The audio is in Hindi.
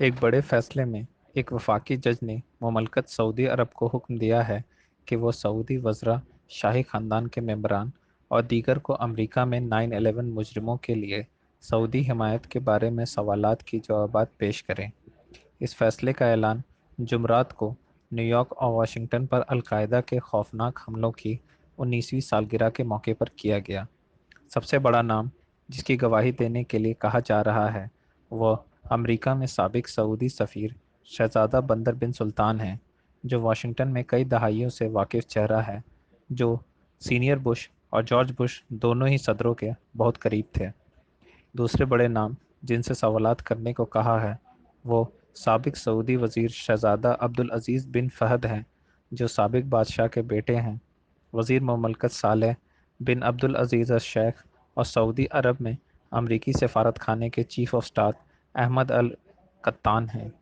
एक बड़े फैसले में एक वफाकी जज ने ममलकत सऊदी अरब को हुक्म दिया है कि वो सऊदी वज्रा शाही ख़ानदान के मेंबरान और दीगर को अमेरिका में 9/11 मुजरिमों के लिए सऊदी हमायत के बारे में सवाल की जवाबात पेश करें। इस फैसले का ऐलान जुमरात को न्यूयॉर्क और वाशिंगटन पर अलकायदा के खौफनाक हमलों की उन्नीसवीं सालगिरह के मौके पर किया गया। सबसे बड़ा नाम जिसकी गवाही देने के लिए कहा जा रहा है, वह अमेरिका में सबक सऊदी सफ़ीर शहजादा बंदर बिन सुल्तान हैं, जो वाशिंगटन में कई दहाइयों से वाकिफ चेहरा है, जो सीनियर बुश और जॉर्ज बुश दोनों ही सदरों के बहुत करीब थे। दूसरे बड़े नाम जिनसे सवालत करने को कहा है, वो सबक सऊदी वज़ीर शहजादा अब्दुल अज़ीज़ बिन फ़हद हैं, जो सबक बादशाह के बेटे हैं। वज़ीर ममलकत सालेह बिन अब्दुल अज़ीज़ शेख और सऊदी अरब में अमरीकी सफारत खाने के chief of staff Ahmed Al Qattan हैं।